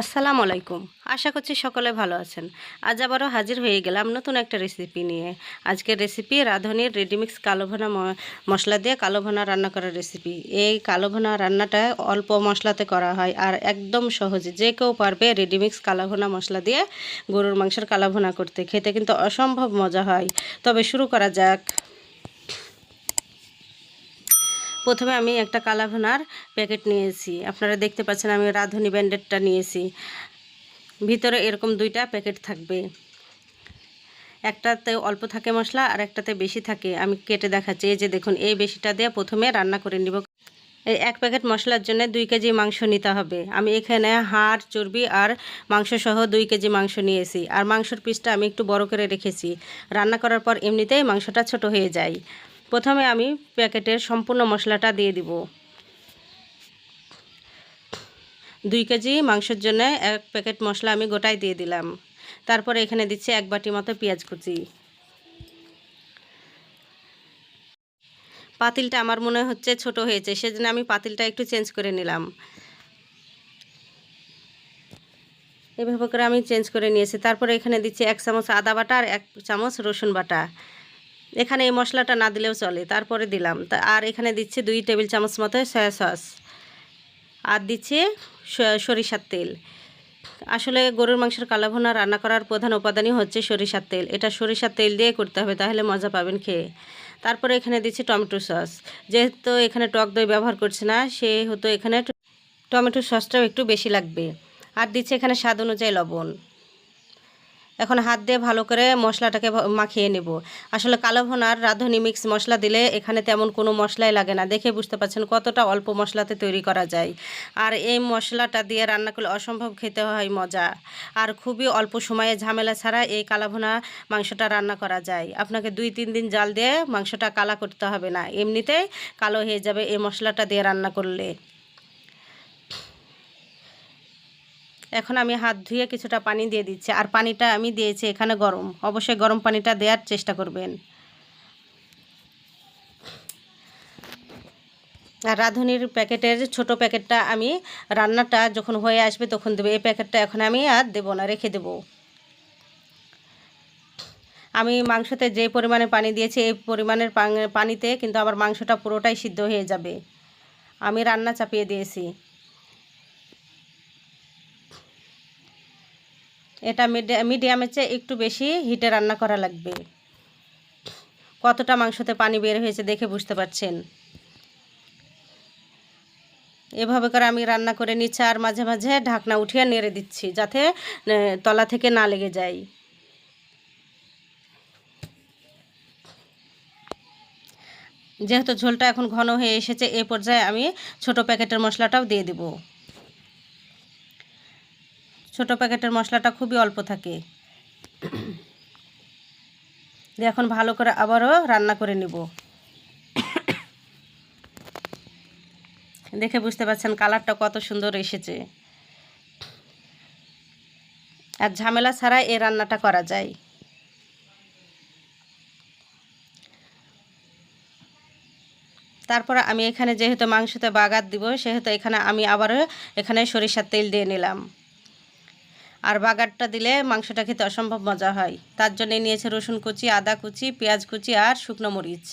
আসসালামু আলাইকুম। আশা করছি সকলে ভালো আছেন। আজ আবারও হাজির হয়ে গেলাম নতুন একটা রেসিপি নিয়ে। আজকের রেসিপি রাঁধুনির রেডিমিক্স কালো ভুনা মশলা দিয়ে কালো ভুনা রান্না করার রেসিপি এই কালো ভুনা রান্নাটা অল্প মশলাতে করা হয় আর একদম সহজে। যে কেউ পারবে রেডিমিক্স কালো ভুনা মশলা দিয়ে গরুর মাংসের কালো ভুনা করতে। খেতে কিন্তু অসম্ভব মজা হয়। তবে শুরু করা যাক। প্রথমে আমি একটা কালাভুনার প্যাকেট নিয়েছি। আপনারা দেখতে পাচ্ছেন আমি রাঁধুনি ব্যান্ডেডটা নিয়েছি। ভিতরে এরকম দুইটা প্যাকেট থাকবে। একটাতে অল্প থাকে মশলা, আর একটাতে বেশি থাকে। আমি কেটে দেখাচ্ছি। এই যে দেখুন, এই বেশিটা দিয়ে প্রথমে রান্না করে নিব। এই এক প্যাকেট মশলার জন্য দুই কেজি মাংস নিতে হবে। আমি এখানে হাড়, চর্বি আর মাংস সহ দুই কেজি মাংস নিয়েছি। আর মাংসর পিসটা আমি একটু বড় করে রেখেছি। রান্না করার পর এমনিতেই মাংসটা ছোট হয়ে যায়। প্রথমে আমি প্যাকেটের সম্পূর্ণ মশলাটা দিয়ে দিব। দুই কেজি মাংসের জন্য এক প্যাকেট মশলা আমি গোটাই দিয়ে দিলাম। তারপরে এখানে দিচ্ছি এক বাটি মতো পেঁয়াজ কুচি। পাতিলটা আমার মনে হচ্ছে ছোট হয়েছে, সেজন্য আমি পাতিলটা একটু চেঞ্জ করে নিলাম। এভাবে করে আমি চেঞ্জ করে নিয়েছি। তারপরে এখানে দিচ্ছি এক চামচ আদা বাটা আর এক চামচ রসুন বাটা। এখানে এই মশলাটা না দিলেও চলে, তারপরে দিলাম। আর এখানে দিচ্ছি দুই টেবিল চামচ মতো সয়া সস। আর দিচ্ছে সরিষার তেল। আসলে গরুর মাংসের কালাভুনা রান্না করার প্রধান উপাদানই হচ্ছে সরিষার তেল। এটা সরিষার তেল দিয়ে করতে হবে, তাহলে মজা পাবেন খেয়ে। তারপরে এখানে দিচ্ছি টমেটো সস। যেহেতু এখানে টক দই ব্যবহার করছে না, সেহেতু এখানে টমেটো সসটাও একটু বেশি লাগবে। আর দিচ্ছে এখানে স্বাদ অনুযায়ী লবণ। এখন হাত দিয়ে ভালো করে মশলাটাকে মাখিয়ে নেব। আসলে কালো ভুনার রাঁধুনি মিক্স মশলা দিলে এখানে তেমন কোনো মশলাই লাগে না। দেখে বুঝতে পারছেন কতটা অল্প মশলাতে তৈরি করা যায়। আর এই মশলাটা দিয়ে রান্না করলে অসম্ভব খেতে হয় মজা। আর খুবই অল্প সময়ে ঝামেলা ছাড়া এই কালাভুনা মাংসটা রান্না করা যায়। আপনাকে দুই তিন দিন জাল দিয়ে মাংসটা কালা করতে হবে না। এমনিতেই কালো হয়ে যাবে এই মশলাটা দিয়ে রান্না করলে। এখন আমি হাত ধুয়ে কিছুটা পানি দিয়ে দিচ্ছি। আর পানিটা আমি দিয়েছি এখানে গরম। অবশ্যই গরম পানিটা দেওয়ার চেষ্টা করবেন। আর রাঁধুনির প্যাকেটের ছোট প্যাকেটটা আমি, রান্নাটা যখন হয়ে আসবে তখন দেবো। এই প্যাকেটটা এখন আমি আর দেবো না, রেখে দেবো। আমি মাংসতে যে পরিমাণে পানি দিয়েছি, এই পরিমাণের পানিতে কিন্তু আমার মাংসটা পুরোটাই সিদ্ধ হয়ে যাবে। আমি রান্না চাপিয়ে দিয়েছি। এটা মিডিয়ামের চেয়ে একটু বেশি হিটে রান্না করা লাগবে। কতটা মাংসতে পানি বের হয়েছে দেখে বুঝতে পারছেন? এভাবে করে আমি রান্না করে নিচ্ছি আর মাঝে মাঝে ঢাকনা উঠিয়ে নেড়ে দিচ্ছি যাতে তলা থেকে না লেগে যায়। যেহেতু ঝোলটা এখন ঘন হয়ে এসেছে, এ পর্যায়ে আমি ছোট প্যাকেটের মশলাটাও দিয়ে দেবো। ছোট প্যাকেটের মশলাটা খুবই অল্প থাকে। দিয়ে এখন ভালো করে আবারও রান্না করে নিব। দেখে বুঝতে পারছেন কালারটা কত সুন্দর এসেছে। আর ঝামেলা ছাড়া এই রান্নাটা করা যায়। তারপর আমি এখানে যেহেতু মাংসতে বাগার দিব, সেহেতু এখানে আমি আবারও এখানে সরিষার তেল দিয়ে নিলাম। আর বাগারটা দিলে মাংসটা খেতে অসম্ভব মজা হয়। তার জন্য নিয়েছে রসুন কুচি, আদা কুচি, পেঁয়াজ কুচি আর শুকনো মরিচ।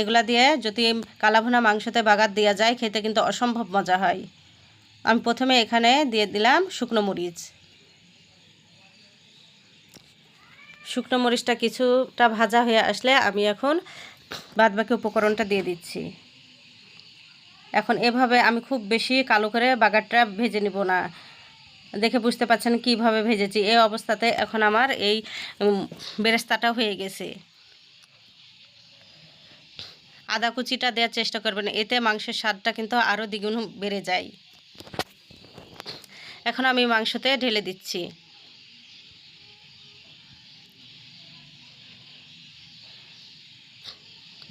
এগুলা দিয়ে যদি কালাভুনা মাংসতে বাগার দেওয়া যায়, খেতে কিন্তু অসম্ভব মজা হয়। আমি প্রথমে এখানে দিয়ে দিলাম শুকনো মরিচ। শুকনো মরিচটা কিছুটা ভাজা হয়ে আসলে আমি এখন বাদবাকি উপকরণটা দিয়ে দিচ্ছি। এখন এভাবে আমি খুব বেশি কালো করে বাগারটা ভেজে নিব না। দেখে বুঝতে পারছেন কীভাবে ভেজেছি। এই অবস্থাতে এখন আমার এই বেরেস্তাটা হয়ে গেছে। আদা কুচিটা দেওয়ার চেষ্টা করবেন, এতে মাংসের স্বাদটা কিন্তু আরও দ্বিগুণ বেড়ে যায়। এখন আমি মাংসতে ঢেলে দিচ্ছি।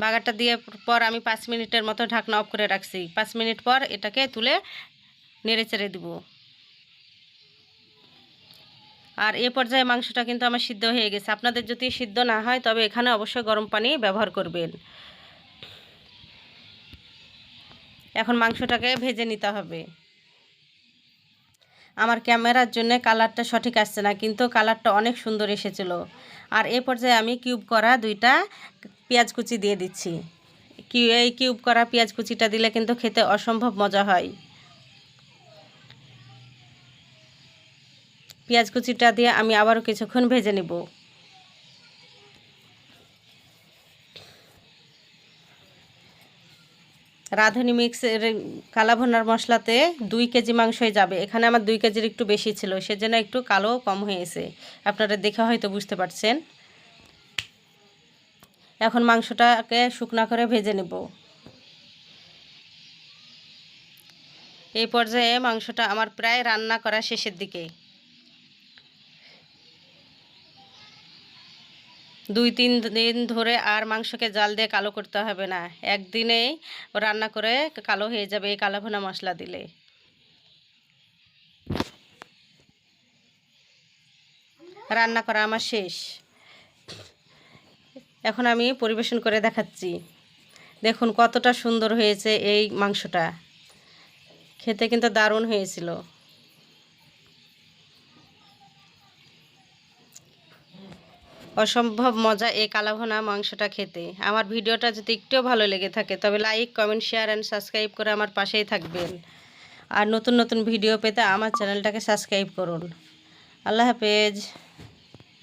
বাগারটা দিয়ে পর আমি পাঁচ মিনিটের মতো ঢাকনা অফ করে রাখছি। পাঁচ মিনিট পর এটাকে তুলে নেড়ে চেড়ে দিব। আর এ পর্যায়ে মাংসটা কিন্তু আমার সিদ্ধ হয়ে গেছে। আপনাদের যদি সিদ্ধ না হয়, তবে এখানে অবশ্যই গরম পানি ব্যবহার করবেন। এখন মাংসটাকে ভেজে নিতে হবে। আমার ক্যামেরার জন্য কালারটা সঠিক আসছে না, কিন্তু কালারটা অনেক সুন্দর এসেছিল। আর এ পর্যায়ে আমি কিউব করা দুইটা পেঁয়াজ কুচি দিয়ে দিচ্ছি। এই কিউব করা পেঁয়াজ কুচিটা দিলে কিন্তু খেতে অসম্ভব মজা হয়। পেঁয়াজ কুচিটা দিয়ে আমি আবারও কিছুক্ষণ ভেজে নিব। রাঁধুনি মিক্স কালাভুনার মশলাতে দুই কেজি মাংসই যাবে। এখানে আমার দুই কেজির একটু বেশি ছিল, সেজন্য একটু কালো কম হয়েছে। আপনারা দেখে হয়তো বুঝতে পারছেন। এখন মাংসটাকে শুকনা করে ভেজে নেব। এই পর্যায়ে মাংসটা আমার প্রায় রান্না করা শেষের দিকে। দুই তিন দিন ধরে আর মাংসকে জাল দিয়ে কালো করতে হবে না। একদিনেই রান্না করে কালো হয়ে যাবে এই কালো ভুনা মশলা দিলে। রান্না করা আমার শেষ। এখন আমি পরিবেশন করে দেখাচ্ছি। দেখুন কতটা সুন্দর হয়েছে এই মাংসটা। খেতে কিন্তু দারুণ হয়েছিল। অসম্ভব মজা এই কালাভোনা মাংসটা খেতে। আমার ভিডিওটা যদি একটুও ভালো লেগে থাকে, তবে like, comment, share and subscribe করে আমার পাশেই থাকবেন। আর নতুন নতুন ভিডিও পেতে আমার চ্যানেলটাকে সাবস্ক্রাইব করুন। আল্লাহ হাফেজ।